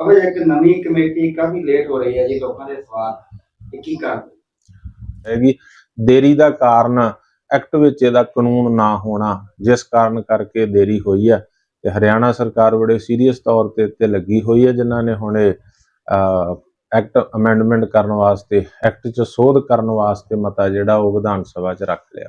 ਅਬੇ ਇੱਕ ਨਵੀਂ ਕਮੇਟੀ ਕਾਫੀ ਲੇਟ ਹੋ ਰਹੀ ਹੈ ਜੀ ਲੋਕਾਂ ਦੇ ਸਵਾਲ। ਤੇ ਕੀ ਕਰਦੇ ਹੈਗੀ ਦੇਰੀ ਦਾ ਕਾਰਨ ਐਕਟ ਵਿੱਚ ਇਹਦਾ ਕਾਨੂੰਨ ਨਾ ਹੋਣਾ ਜਿਸ ਕਾਰਨ ਕਰਕੇ ਦੇਰੀ ਹੋਈ ਹੈ। ਤੇ ਹਰਿਆਣਾ ਸਰਕਾਰ ਬੜੇ ਸੀਰੀਅਸ ਤੌਰ ਤੇ ਇੱਥੇ ਲੱਗੀ ਹੋਈ ਹੈ ਜਿਨ੍ਹਾਂ ਨੇ ਹੁਣੇ ਐਕਟ ਅਮੈਂਡਮੈਂਟ ਕਰਨ ਵਾਸਤੇ ਐਕਟ 'ਚ ਸੋਧ ਕਰਨ ਵਾਸਤੇ ਮਤਾ ਜਿਹੜਾ ਉਹ ਵਿਧਾਨ ਸਭਾ 'ਚ ਰੱਖ ਲਿਆ।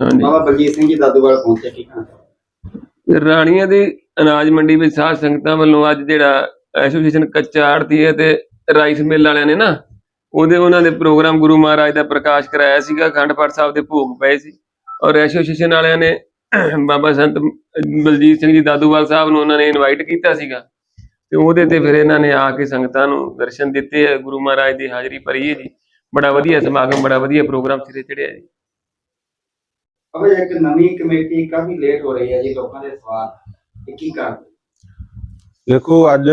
ਹਾਂਜੀ। ਬਾਬਾ ਬਲਜੀਤ ਸਿੰਘ ਜੀ ਦਾਦੂਵਾਲ ਪਹੁੰਚੇ ਕੀ ਕਹਣਾ ਰਾਣੀਆਂ ਦੀ ਅਨਾਜ ਮੰਡੀ ਵਿੱਚ ਸਾਧ ਸੰਗਤਾਂ ਵੱਲੋਂ ਅੱਜ ਜਿਹੜਾ ਐਸੋਸੀਏਸ਼ਨ ਕੱਚਾ ਆੜਤੀ ਹੈ ਤੇ ਰਾਈਸ ਮਿੱਲ ਵਾਲਿਆਂ ਨੇ ਨਾ ਉਹਦੇ ਉਹਨਾਂ ਦੇ ਪ੍ਰੋਗਰਾਮ ਗੁਰੂ ਮਹਾਰਾਜ ਦਾ ਪ੍ਰਕਾਸ਼ ਕਰਾਇਆ ਸੀਗਾ ਅਖੰਡ ਪਾਠ ਸਾਹਿਬ ਦੇ ਭੋਗ ਪਏ ਸੀ। ਔਰ ਐਸੋਸੀਏਸ਼ਨ ਵਾਲਿਆਂ ਨੇ ਬਾਬਾ ਸੰਤ ਬਲਜੀਤ ਸਿੰਘ ਜੀ ਦਾਦੂਵਾਲ ਸਾਹਿਬ ਨੂੰ ਉਹਨਾਂ ਨੇ ਇਨਵਾਈਟ ਕੀਤਾ ਸੀਗਾ। ਤੇ ਉਹਦੇ ਤੇ ਫਿਰ ਇਹਨਾਂ ਨੇ ਆ ਕੇ ਸੰਗਤਾਂ ਨੂੰ ਦਰਸ਼ਨ ਦਿੱਤੇ ਗੁਰੂ ਮਹਾਰਾਜ ਦੀ ਹਾਜ਼ਰੀ ਭਰੀ ਹੈ ਜੀ। ਬੜਾ ਵਧੀਆ ਸਮਾਗਮ ਬੜਾ ਵਧੀਆ ਪ੍ਰੋਗਰਾਮ ਸਿਰੇ ਚੜਿਆ ਜੀ। ਅਬੇ ਇੱਕ ਨਵੀਂ ਕਮੇਟੀ ਕਾਫੀ ਲੇਟ ਹੋ ਰਹੀ ਹੈ ਜੀ, ਲੋਕਾਂ ਦੇ ਸਵਾਲ। ਕੀ ਕਾਰਨ? ਦੇਖੋ, ਅੱਜ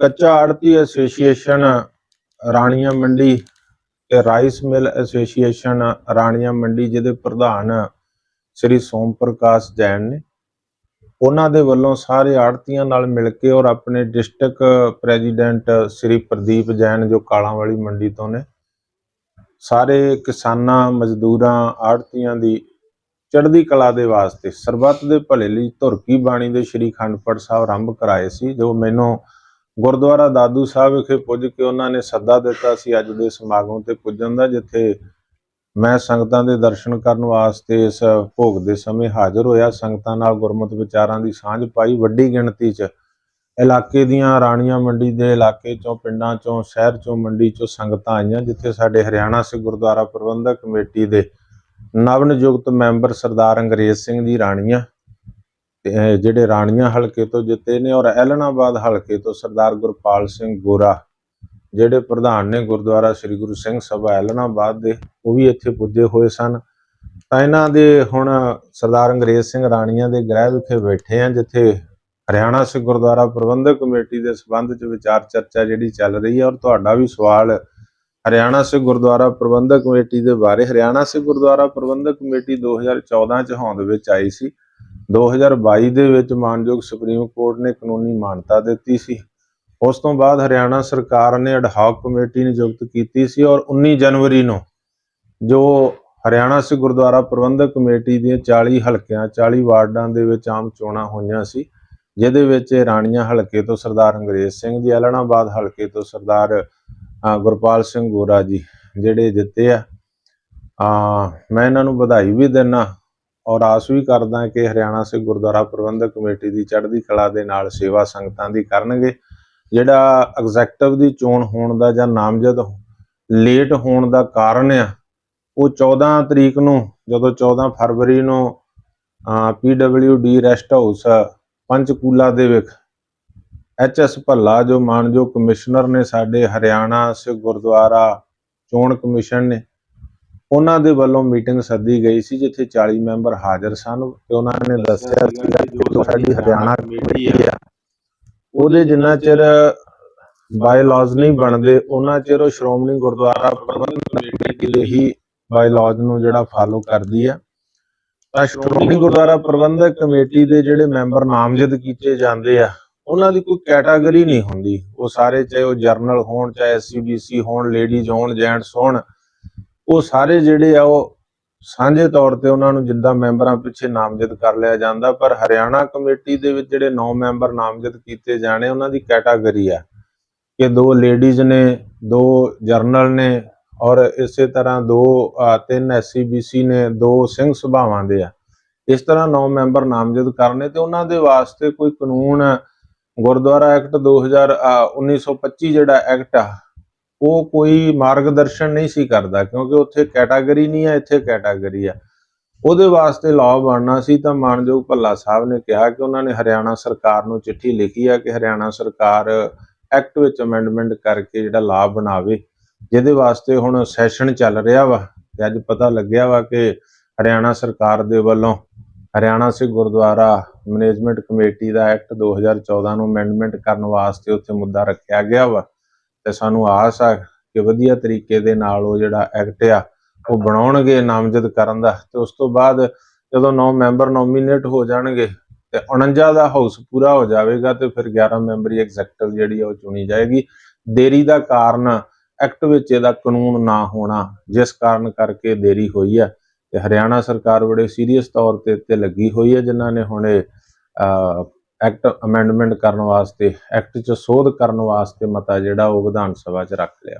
ਕੱਚਾ ਆੜਤੀ ਐਸੋਸੀਏਸ਼ਨ ਰਾਣੀਆਂ ਮੰਡੀ ਤੇ ਰਾਈਸ ਮਿਲ ਐਸੋਸੀਏਸ਼ਨ ਰਾਣੀਆਂ ਮੰਡੀ, ਜਿਹਦੇ ਪ੍ਰਧਾਨ ਸ੍ਰੀ ਸੋਮ ਪ੍ਰਕਾਸ਼ ਜੈਨ ਨੇ, ਉਹਨਾਂ ਦੇ ਵੱਲੋਂ ਸਾਰੇ ਆੜਤੀਆਂ ਨਾਲ ਮਿਲ ਕੇ ਔਰ ਆਪਣੇ ਡਿਸਟ੍ਰਿਕਟ ਪ੍ਰੈਜ਼ੀਡੈਂਟ ਸ੍ਰੀ ਪ੍ਰਦੀਪ ਜੈਨ, ਜੋ ਕਾਲਾਂ ਵਾਲੀ ਮੰਡੀ ਤੋਂ ਨੇ ਸਾਰੇ ਕਿਸਾਨਾਂ, ਮਜ਼ਦੂਰਾਂ ਆੜਤੀਆਂ ਦੀ ਚੜ੍ਹਦੀ ਕਲਾ ਦੇ ਵਾਸਤੇ ਸਰਬੱਤ ਦੇ ਭਲੇ ਲਈ ਧੁਰਕੀ ਬਾਣੀ ਦੇ ਸ਼੍ਰੀ ਅਖੰਡ ਪਾਠ ਸਾਹਿਬ ਆਰੰਭ ਕਰਾਏ ਸੀ, ਜੋ ਮੈਨੂੰ ਗੁਰਦੁਆਰਾ ਦਾਦੂ ਸਾਹਿਬ ਵਿਖੇ ਪੁੱਜ ਕੇ ਉਹਨਾਂ ਨੇ ਸੱਦਾ ਦਿੱਤਾ ਸੀ ਅੱਜ ਦੇ ਸਮਾਗਮ ਤੇ ਪੁੱਜਣ ਦਾ, ਜਿੱਥੇ ਮੈਂ ਸੰਗਤਾਂ ਦੇ ਦਰਸ਼ਨ ਕਰਨ ਵਾਸਤੇ ਇਸ ਭੋਗ ਦੇ ਸਮੇਂ ਹਾਜ਼ਰ ਹੋਇਆ। ਸੰਗਤਾਂ ਨਾਲ ਗੁਰਮਤ ਵਿਚਾਰਾਂ ਦੀ ਸਾਂਝ ਪਾਈ, ਵੱਡੀ ਗਿਣਤੀ 'ਚ ਇਲਾਕੇ ਦੀਆਂ ਰਾਣੀਆਂ ਮੰਡੀ ਦੇ ਇਲਾਕੇ ਚੋਂ, ਪਿੰਡਾਂ ਚੋਂ, ਸ਼ਹਿਰ ਚੋਂ, ਮੰਡੀ ਚੋਂ ਸੰਗਤਾਂ ਆਈਆਂ, ਜਿੱਥੇ ਸਾਡੇ ਹਰਿਆਣਾ ਸਿੱਖ ਗੁਰਦੁਆਰਾ ਪ੍ਰਬੰਧਕ ਕਮੇਟੀ ਦੇ ਨਵ ਨਿਯੁਕਤ ਮੈਂਬਰ ਸਰਦਾਰ ਅੰਗਰੇਜ਼ ਸਿੰਘ ਜੀ ਰਾਣੀਆਂ ਜਿਹੜੇ ਰਾਣੀਆਂ ਹਲਕੇ ਤੋਂ ਜਿੱਤੇ ਨੇ ਔਰ ਐਲਨਾਬਾਦ ਹਲਕੇ ਤੋਂ ਸਰਦਾਰ ਗੁਰਪਾਲ ਸਿੰਘ ਗੋਰਾ, ਜਿਹੜੇ ਪ੍ਰਧਾਨ ਨੇ ਗੁਰਦੁਆਰਾ ਸ੍ਰੀ ਗੁਰੂ ਸਿੰਘ ਸਭਾ ਐਲਨਾਬਾਦ ਦੇ, ਉਹ ਵੀ ਇੱਥੇ ਪੁੱਜੇ ਹੋਏ ਸਨ। ਤਾਂ ਇਹਨਾਂ ਦੇ ਹੁਣ ਸਰਦਾਰ ਅੰਗਰੇਜ਼ ਸਿੰਘ ਰਾਣੀਆਂ ਦੇ ਗ੍ਰਹਿ ਵਿਖੇ ਬੈਠੇ ਆ, ਜਿੱਥੇ ਹਰਿਆਣਾ ਸਿੱਖ ਗੁਰਦੁਆਰਾ ਪ੍ਰਬੰਧਕ ਕਮੇਟੀ ਦੇ ਸਬੰਧ ਚ ਵਿਚਾਰ ਚਰਚਾ ਜਿਹੜੀ ਚੱਲ ਰਹੀ ਹੈ ਔਰ ਤੁਹਾਡਾ ਵੀ ਸਵਾਲ ਹਰਿਆਣਾ ਸਿੱਖ ਗੁਰਦੁਆਰਾ ਪ੍ਰਬੰਧਕ ਕਮੇਟੀ ਦੇ ਬਾਰੇ, ਹਰਿਆਣਾ ਸਿੱਖ ਗੁਰਦੁਆਰਾ ਪ੍ਰਬੰਧਕ ਕਮੇਟੀ 2014 ਚ ਹੋਂਦ ਵਿੱਚ ਆਈ ਸੀ। 2022 ਦੇ ਵਿੱਚ ਮਾਨਯੋਗ ਸੁਪਰੀਮ ਕੋਰਟ ਨੇ ਕਾਨੂੰਨੀ ਮਾਨਤਾ ਦਿੱਤੀ ਸੀ। ਉਸ ਤੋਂ ਬਾਅਦ ਹਰਿਆਣਾ ਸਰਕਾਰ ਨੇ ਅਡਹਾਕ ਕਮੇਟੀ ਨਿਯੁਕਤ ਕੀਤੀ ਸੀ ਔਰ 19 ਜਨਵਰੀ ਨੂੰ ਜੋ ਹਰਿਆਣਾ ਸਿੱਖ ਗੁਰਦੁਆਰਾ ਪ੍ਰਬੰਧਕ ਕਮੇਟੀ ਦੀਆਂ 40 ਹਲਕਿਆਂ 40 ਵਾਰਡਾਂ ਦੇ ਵਿੱਚ ਆਮ ਚੋਣਾਂ ਹੋਈਆਂ ਸੀ ਜਿਹਦੇ ਵਿੱਚ ਰਾਣੀਆਂ ਹਲਕੇ ਤੋਂ ਸਰਦਾਰ ਅੰਗਰੇਜ਼ ਸਿੰਘ ਜੀ, ਐਲਨਾਬਾਦ ਹਲਕੇ ਤੋਂ ਸਰਦਾਰ ਗੁਰਪਾਲ ਸਿੰਘ ਗੋਰਾ ਜੀ ਜਿਹੜੇ ਜਿੱਤੇ ਆ। ਆ ਮੈਂ ਇਹਨਾਂ ਨੂੰ ਵਧਾਈ ਵੀ ਦਿੰਦਾ ਔਰ ਆਸ ਵੀ ਕਰਦਾ ਕਿ ਹਰਿਆਣਾ ਸਿੱਖ ਗੁਰਦੁਆਰਾ ਪ੍ਰਬੰਧਕ ਕਮੇਟੀ ਦੀ ਚੜ੍ਹਦੀ ਕਲਾ ਦੇ ਨਾਲ ਸੇਵਾ ਸੰਗਤਾਂ ਦੀ ਕਰਨਗੇ। ਜਿਹੜਾ ਐਗਜ਼ੈਕਟਿਵ ਦੀ ਚੋਣ ਹੋਣ ਦਾ ਜਾਂ ਨਾਮਜ਼ਦ ਲੇਟ ਹੋਣ ਦਾ ਕਾਰਨ ਆ, ਉਹ 14 ਤਰੀਕ ਨੂੰ, ਜਦੋਂ 14 ਫਰਵਰੀ ਨੂੰ ਪੀਡਬਲਯੂਡੀ ਰੈਸਟ ਹਾਊਸ ਪੰਚਕੂਲਾ ਦੇ ਵਿੱਚ। ਐਚਐਸ ਭੱਲਾ, ਜੋ ਮਾਨਯੋਗ ਕਮਿਸ਼ਨਰ ਨੇ ਸਾਡੇ ਹਰਿਆਣਾ, ਸਿੱਖ ਗੁਰਦੁਆਰਾ, ਚੋਣ ਕਮਿਸ਼ਨ ਨੇ, ਉਹਨਾਂ ਦੇ ਵੱਲੋਂ ਮੀਟਿੰਗ ਸੱਦੀ ਗਈ ਸੀ, ਜਿੱਥੇ 40 ਮੈਂਬਰ ਹਾਜ਼ਰ ਸਨ ਤੇ ਉਹਨਾਂ ਨੇ ਦੱਸਿਆ ਸੀ ਕਿ ਜੋ ਸਾਡੀ ਹਰਿਆਣਾ ਕਮੇਟੀ ਆ, ਉਹਦੇ ਜਿੰਨਾ ਚਿਰ ਬਾਇਲਾਜ਼ ਨਹੀਂ ਬਣਦੇ, ਉਹਨਾਂ ਚਿਰ ਉਹ ਸ਼੍ਰੋਮਣੀ ਗੁਰਦੁਆਰਾ ਪ੍ਰਬੰਧਕ ਕਮੇਟੀ ਦੇ ਹੀ ਬਾਇਲਾਜ਼ ਨੂੰ ਜਿਹੜਾ ਫਾਲੋ ਕਰਦੀ ਆ। ਤਾਂ ਸ਼੍ਰੋਮਣੀ ਗੁਰਦੁਆਰਾ ਪ੍ਰਬੰਧਕ ਕਮੇਟੀ ਦੇ ਜਿਹੜੇ ਮੈਂਬਰ ਨਾਮਜ਼ਦ ਕੀਤੇ ਜਾਂਦੇ ਆ, ਉਹਨਾਂ ਦੀ ਕੋਈ ਕੈਟਾਗਰੀ ਨਹੀਂ ਹੁੰਦੀ। ਉਹ ਸਾਰੇ ਚਾਹੇ ਉਹ ਜਰਨਲ ਹੋਣ, ਚਾਹੇ ਐਸਸੀਬੀਸੀ ਹੋਣ, ਲੇਡੀਜ਼ ਹੋਣ, ਜੈਂਟਸ ਹੋਣ, ਉਹ ਸਾਰੇ ਜਿਹੜੇ ਆ ਉਹ ਸਾਂਝੇ ਤੌਰ ਤੇ ਉਹਨਾਂ ਨੂੰ ਜਿੱਦਾਂ ਮੈਂਬਰਾਂ ਪਿੱਛੇ ਨਾਮਜ਼ਦ ਕਰ ਲਿਆ ਜਾਂਦਾ, ਪਰ ਹਰਿਆਣਾ ਕਮੇਟੀ ਦੇ ਵਿੱਚ ਜਿਹੜੇ 9 ਮੈਂਬਰ ਨਾਮਜ਼ਦ ਕੀਤੇ ਜਾਣੇ, ਉਹਨਾਂ ਦੀ ਕੈਟਾਗਰੀ ਆ ਕਿ ਦੋ ਲੇਡੀਜ਼ ਨੇ, ਦੋ ਜਰਨਲ ਨੇ ਔਰ ਇਸੇ ਤਰ੍ਹਾਂ ਦੋ ਅਹ, ਤਿੰਨ ਐਸਸੀਬੀਸੀ ਨੇ ਦੋ ਸਿੰਘ ਸੁਭਾਵਾਂ ਦੇ ਆ। ਇਸ ਤਰ੍ਹਾਂ 9 ਮੈਂਬਰ ਨਾਮਜ਼ਦ ਕਰਨੇ ਤੇ ਉਹਨਾਂ ਦੇ ਵਾਸਤੇ ਕੋਈ ਕਾਨੂੰਨ ਗੁਰਦੁਆਰਾ ਐਕਟ 2000 ਅਹ, 1925 ਜਿਹੜਾ ਐਕਟ ਆ ਉਹ ਕੋਈ ਮਾਰਗਦਰਸ਼ਨ ਨਹੀਂ ਸੀ ਕਰਦਾ ਕਿਉਂਕਿ ਉੱਥੇ ਕੈਟਾਗਰੀ ਨਹੀਂ ਆ ਇੱਥੇ ਕੈਟਾਗਰੀ ਆ। ਉਹਦੇ ਵਾਸਤੇ ਲਾਅ ਬਣਨਾ ਸੀ ਤਾਂ ਮਾਨਯੋਗ ਭੱਲਾ ਸਾਹਿਬ ਨੇ ਕਿਹਾ ਕਿ ਉਹਨਾਂ ਨੇ ਹਰਿਆਣਾ ਸਰਕਾਰ ਨੂੰ ਚਿੱਠੀ ਲਿਖੀ ਆ ਕਿ ਹਰਿਆਣਾ ਸਰਕਾਰ ਐਕਟ ਵਿੱਚ ਅਮੈਂਡਮੈਂਟ ਕਰਕੇ ਜਿਹੜਾ ਲਾਅ ਬਣਾਵੇ। ਜਿਹਦੇ ਵਾਸਤੇ ਹੁਣ ਸੈਸ਼ਨ ਚੱਲ ਰਿਹਾ ਵਾ ਤੇ ਅੱਜ ਪਤਾ ਲੱਗਿਆ ਵਾ ਕਿ ਹਰਿਆਣਾ ਸਰਕਾਰ ਦੇ ਵੱਲੋਂ ਹਰਿਆਣਾ ਸਿੱਖ ਗੁਰਦੁਆਰਾ ਮੈਨੇਜਮੈਂਟ ਕਮੇਟੀ ਦਾ ਐਕਟ 2014 ਨੂੰ ਅਮੈਂਡਮੈਂਟ ਕਰਨ ਵਾਸਤੇ ਉੱਥੇ ਮੁੱਦਾ ਰੱਖਿਆ ਗਿਆ ਵਾ ਤੇ ਸਾਨੂੰ ਆਸ ਆ ਕਿ ਵਧੀਆ ਤਰੀਕੇ ਦੇ ਨਾਲ ਉਹ ਜਿਹੜਾ ਐਕਟ ਆ, ਉਹ ਬਣਾਉਣਗੇ, ਨਾਮਜ਼ਦ ਕਰਨ ਦਾ ਤੇ ਉਸ ਤੋਂ ਬਾਅਦ ਜਦੋਂ 9 ਮੈਂਬਰ ਨੋਮੀਨੇਟ ਹੋ ਜਾਣਗੇ ਤੇ 49 ਦਾ ਹਾਊਸ ਪੂਰਾ ਹੋ ਜਾਵੇਗਾ ਤੇ ਫਿਰ 11 ਮੈਂਬਰੀ ਐਗਜ਼ੈਕਟਿਵ ਜਿਹੜੀ ਆ ਉਹ ਚੁਣੀ ਜਾਏਗੀ। ਦੇਰੀ ਦਾ ਕਾਰਨ ਐਕਟ ਵਿੱਚ ਇਹਦਾ ਕਾਨੂੰਨ ਨਾ ਹੋਣਾ, ਜਿਸ ਕਾਰਨ ਕਰਕੇ ਦੇਰੀ ਹੋਈ ਹੈ ਤੇ ਹਰਿਆਣਾ ਸਰਕਾਰ ਬੜੇ ਸੀਰੀਅਸ ਤੌਰ ਤੇ ਇੱਥੇ ਲੱਗੀ ਹੋਈ ਹੈ, ਜਿਨ੍ਹਾਂ ਨੇ ਹੁਣ ਇਹ ਐਕਟ ਅਮੈਂਡਮੈਂਟ ਕਰਨ ਵਾਸਤੇ, ਐਕਟ 'ਚ ਸੋਧ ਕਰਨ ਵਾਸਤੇ ਮਤਾ ਜਿਹੜਾ ਉਹ ਵਿਧਾਨ ਸਭਾ 'ਚ ਰੱਖ ਲਿਆ।